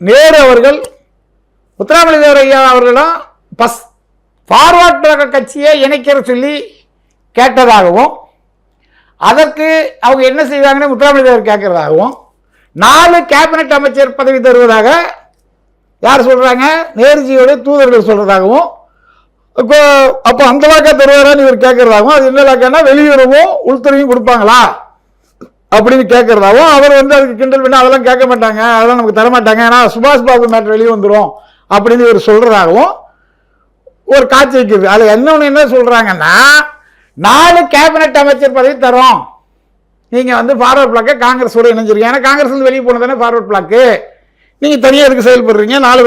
நேரு அவர்கள் முத்துராமலிங்கர் ஐயா அவர்களிடம் பஸ் ஃபார்வர்ட் கட்சியை இணைக்கிற சொல்லி கேட்டதாகவும் அதற்கு அவங்க என்ன செய்வாங்கன்னு முத்துராமலிங்கர் கேட்கறதாகவும் நாலு கேபினட் அமைச்சர் பதவி தருவதாக யார் சொல்கிறாங்க நேருஜியோட தூதர்கள் சொல்கிறதாகவும் இப்போ அப்போ அந்த வாக்கா தருவாரான்னு இவர் கேட்கறதாகவும் அது என்ன வாக்கானா வெளியுறவும் உள்துறையும் கொடுப்பாங்களா? அப்படின்னு கேட்குறதாவும் அவர் வந்து அதுக்கு கிண்டல் பண்ணி அதெல்லாம் கேட்க மாட்டாங்க அதெல்லாம் நமக்கு தர மாட்டாங்க ஏன்னா சுபாஷ் பாபு மேட்ரு வெளியே வந்துடும் அப்படின்னு இவர் சொல்கிறதாகவும் ஒரு காட்சி வைக்கிறது. அதில் என்ன ஒன்று என்ன சொல்கிறாங்கன்னா நாலு கேபினட் அமைச்சர் பதவி தரோம். நீங்கள் வந்து ஃபார்வர்ட் பிளாக்கை காங்கிரஸோட இணைஞ்சிருக்கீங்க. ஏன்னா காங்கிரஸ் வந்து வெளியே போனது தானே ஃபார்வர்ட் பிளாக்கு நீங்கள் தனியாக இதுக்கு செயல்படுறீங்க? நாலு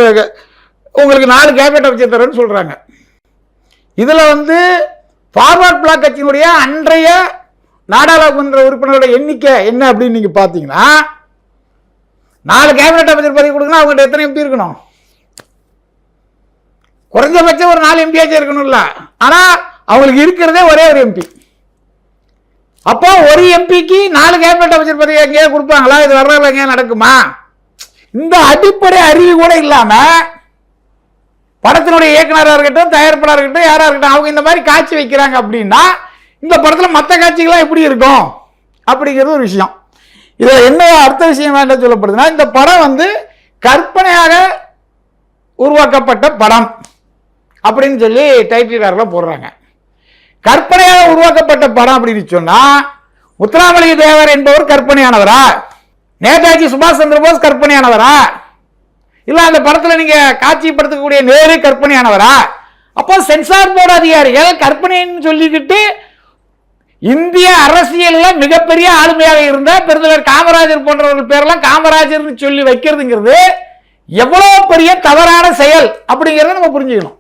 உங்களுக்கு நாலு கேபினட் அமைச்சர் தரேன்னு சொல்கிறாங்க இதில் வந்து ஃபார்வர்ட் பிளாக் கட்சியினுடைய அன்றைய நாடாளுமன்ற உறுப்பினரோட எண்ணிக்கை என்ன அப்படின்னு நீங்கள் பார்த்தீங்கன்னா நாலு கேபினட் அமைச்சர் பதவி கொடுக்கணும் அவங்கள்ட்ட எத்தனை எம்பி இருக்கணும்? குறைஞ்சபட்சம் ஒரு நாலு எம்பியாச்சும் இருக்கணும்ல. ஆனால் அவங்களுக்கு இருக்கிறதே ஒரே ஒரு எம்பி அப்போ ஒரு எம்பிக்கு நாலு கேபினட் அமைச்சர் பதவி எங்கேயாவது கொடுப்பாங்களா? இது வர்றதுல எங்கேயா நடக்குமா? இந்த அடிப்படை அறிவு கூட இல்லாமல் படத்தினுடைய இயக்குனராக இருக்கட்டும் தயாரிப்பாளராக இருக்கட்டும் யாராக இருக்கட்டும் அவங்க இந்த மாதிரி காட்சி வைக்கிறாங்க அப்படின்னா இந்த படத்தில் மற்ற காட்சிகள்லாம் எப்படி இருக்கும்? அப்படிங்கிறது ஒரு விஷயம். இதில் என்ன அர்த்த விஷயம் வேண்டாம் சொல்லப்படுதுன்னா இந்த படம் வந்து கற்பனையாக உருவாக்கப்பட்ட படம் அப்படின்னு சொல்லி டைட்டில் போடுறாங்க. கற்பனையாக உருவாக்கப்பட்ட படம் அப்படின்னு சொன்னால் முத்துராமலிங்க தேவர் என்பவர் கற்பனையானவரா? நேதாஜி சுபாஷ் சந்திர போஸ் கற்பனையானவரா? இல்லை அந்த படத்தில் நீங்கள் காட்சிப்படுத்தக்கூடிய நேரு கற்பனையானவரா? அப்போ சென்சார் போர்டு அதிகாரிகள் கற்பனைன்னு சொல்லிக்கிட்டு இந்திய அரசியல்ல மிகப்பெரிய ஆளுமையாக இருந்த பெருந்தவர் காமராஜர் போன்றவர்கள் பேரெல்லாம் காமராஜர்னு சொல்லி வைக்கிறதுங்கிறது எவ்வளோ பெரிய தவறான செயல் அப்படிங்கிறத நம்ம புரிஞ்சுக்கணும்.